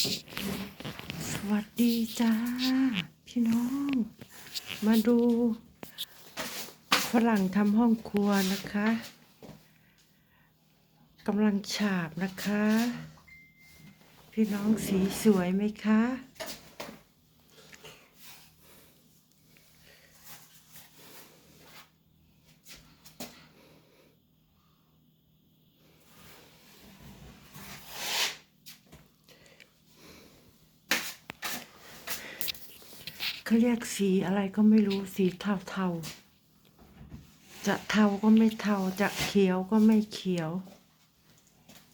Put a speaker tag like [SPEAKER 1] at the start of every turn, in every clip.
[SPEAKER 1] สวัสดีจ้า พี่น้อง มาดูฝรั่งทำห้องครัวนะคะกำลังฉาบนะคะ พี่น้องสีสวยไหมคะ เขาเรียกสีอะไรก็ไม่รู้สีเทาเทาๆจะเทาก็ไม่เทาจะเขียวก็ไม่เขียว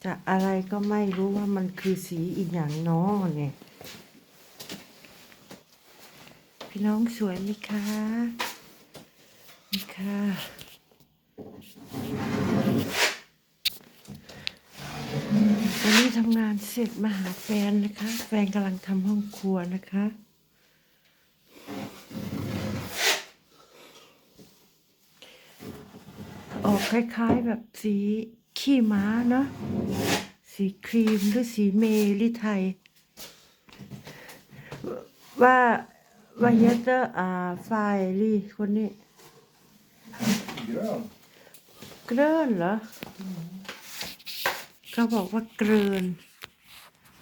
[SPEAKER 1] จะอะไรก็ไม่รู้ว่ามันคือสีอีกอย่างน้อเนี่ยพี่น้องสวยไหมคะนี่ค่ะวันนี้ทำงานเสร็จมาหาแฟนนะคะ แฟนกำลังทำห้องครัวนะคะ ออกคล้ายๆแบบสีขี้ม้าเนาะสีครีมหรือสีเมลิไทย ว่าว่าเฮเตอร์อ่าไฟลี่คนนี้
[SPEAKER 2] Grön.
[SPEAKER 1] เกรินเหรอเขาบอกว่าเกริน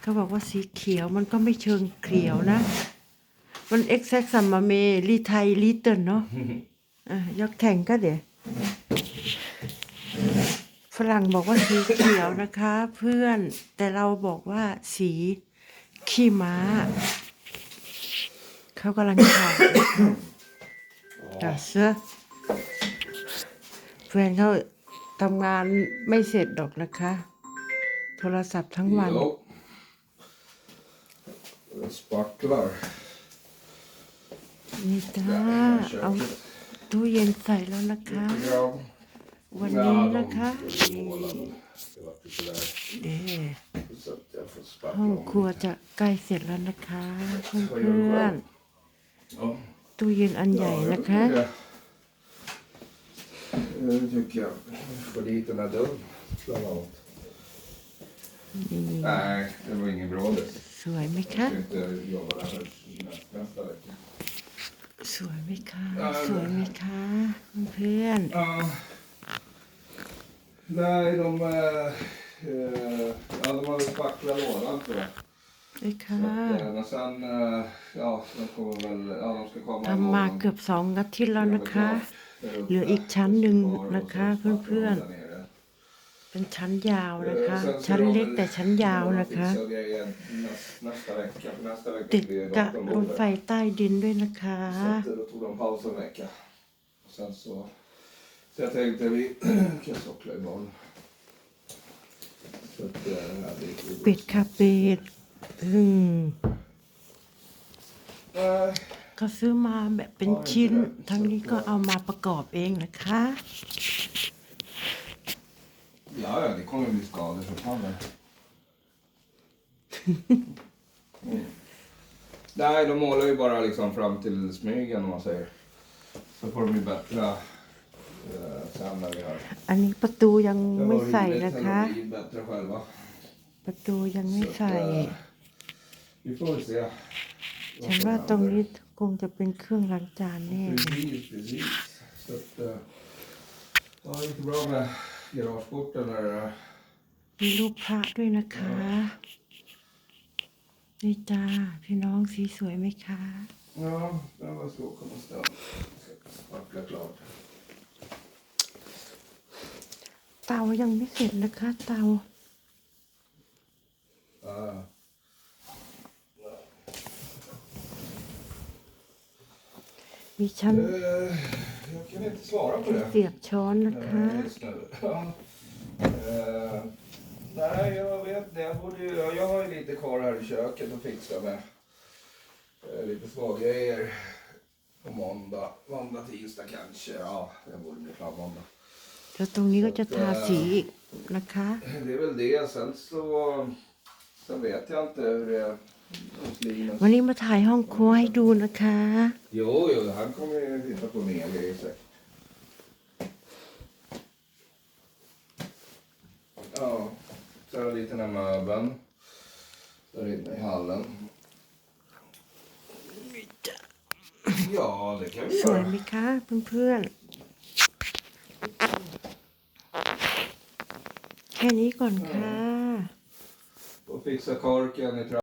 [SPEAKER 1] เขาบอกว่าสีเขียวมันก็ไม่เชิงเขียวนะ มันเอ็กแซกซัมมาเมลีไทยลีเติลเนาะอะยกแข่งก็เดี๋ยวฝรั่งบอกว่าสีเขียวนะคะ เพื่อนแต่เราบอกว่าสีขี้ม้า เขากำลังถ่ายจ้ะเสื้อแฟนเขาทำงานไม่เสร็จดอกนะคะ โทรศัพท์ทั้งวัน
[SPEAKER 2] Jo. Det spacklar.
[SPEAKER 1] นี่จ้าเอา
[SPEAKER 2] Köket.
[SPEAKER 1] ตู้เย็นใส่แล้วนะคะ
[SPEAKER 2] Ja.
[SPEAKER 1] วันนี้นะคะนี่
[SPEAKER 2] Målen. Det var lite där.
[SPEAKER 1] เด้
[SPEAKER 2] Så att jag får
[SPEAKER 1] ห้อง
[SPEAKER 2] spackla
[SPEAKER 1] ครัว
[SPEAKER 2] om.
[SPEAKER 1] จะใกล้เสร็จแล้วนะคะเพื่อน
[SPEAKER 2] Ja.
[SPEAKER 1] ๆตู้เย็นอันใหญ่
[SPEAKER 2] Ja, jag
[SPEAKER 1] นะคะ
[SPEAKER 2] tycker jag. Nu tycker jag. Få dit den här dörren. Bland annat.
[SPEAKER 1] นี่
[SPEAKER 2] Nej, det var inget bra det.
[SPEAKER 1] สวยไหมคะ สวยไหมคะ สวยไหมคะเพื่อน
[SPEAKER 2] Ja. Nej, de... eh, eh, Ja, de har väl spacklat lådan tror jag.
[SPEAKER 1] ๆเลยค่ะ
[SPEAKER 2] Så att, eh, Men sen... eh, Ja, de kommer väl... Ja, de ska komma
[SPEAKER 1] ทำมาเกือบสองอาทิตย์แล้วนะคะ เหลืออีกชั้นหนึ่งนะคะเพื่อนๆ เป็นชั้นยาวนะคะ ชั้นเล็กแต่ชั้นยาวนะคะ
[SPEAKER 2] Nästa vecka. Nästa vecka
[SPEAKER 1] ติด
[SPEAKER 2] blir det
[SPEAKER 1] กับ
[SPEAKER 2] datorn
[SPEAKER 1] รถไฟ
[SPEAKER 2] borta.
[SPEAKER 1] ใต้ดินด้วยนะคะ
[SPEAKER 2] Så att, eh, då tog de paus en vecka. Och sen så... Så jag tänkte vi kan sockla imorgon. Så att, eh, ja, det gick ju
[SPEAKER 1] เป็ดค่ะเป็ดอืม
[SPEAKER 2] Nej.
[SPEAKER 1] เขาซื้อมาแบบเป็นชิ้น ทั้งนี้ก็เอามาประกอบเองนะคะ
[SPEAKER 2] Ja, ja, det kommer bli skador för fan. det. Mm. Nej, de målar ju bara liksom fram till smygen om man säger. Så får de ju bättra eh, sen när vi har...
[SPEAKER 1] อันนี้ประตูยัง
[SPEAKER 2] Jag
[SPEAKER 1] ไม่
[SPEAKER 2] har
[SPEAKER 1] ใส่
[SPEAKER 2] rivit
[SPEAKER 1] นะคะ
[SPEAKER 2] eller vi bättre själva.
[SPEAKER 1] ประตูยังไม่
[SPEAKER 2] Så att,
[SPEAKER 1] ใส่
[SPEAKER 2] eh, vi får väl se. vad
[SPEAKER 1] ฉัน
[SPEAKER 2] som
[SPEAKER 1] ว่าตรง
[SPEAKER 2] händer.
[SPEAKER 1] นี้คงจะเป็นเครื่องล้างจานแน่เลย
[SPEAKER 2] Precis, precis. Så att, eh, ja, det gick bra med garageporten där. eh,
[SPEAKER 1] มีรูปพระด้วยนะคะ นี่จ้าพี่น้องสีสวยไหมคะ
[SPEAKER 2] Ja, det var så komma ställa. Spackla klart.
[SPEAKER 1] เตายังไม่เสร็จนะคะเตา
[SPEAKER 2] Ja.
[SPEAKER 1] มีชั้น
[SPEAKER 2] Eh, Jag kan inte svara på det.
[SPEAKER 1] เสียบช้อนนะคะ
[SPEAKER 2] eh, Just nu. Ja. Eh, Nej, jag vet det. Jag, borde, ju- jag har ju lite kvar här i köket att fixa med. eh, Lite smågrejer. På måndag. Måndag, tisdag kanske. Ja, jag borde bli klar måndag.
[SPEAKER 1] แล้วตรงนี้ก็จะทาสีอีกนะคะ
[SPEAKER 2] Det är väl det. Sen så... Sen vet jag inte hur det är hos Linus.
[SPEAKER 1] วันนี้มาถ่ายห้องครัวให้ดูนะคะ
[SPEAKER 2] Jo, jo, han kommer ju titta på nya grejer säkert. Ja, så är det lite den här möbeln. Där inne i hallen. Ja, det kan vi
[SPEAKER 1] สวย
[SPEAKER 2] göra.
[SPEAKER 1] ไหมคะเพื่อนๆ แค่นี้ก่อนค่ะ
[SPEAKER 2] Och fixa korken i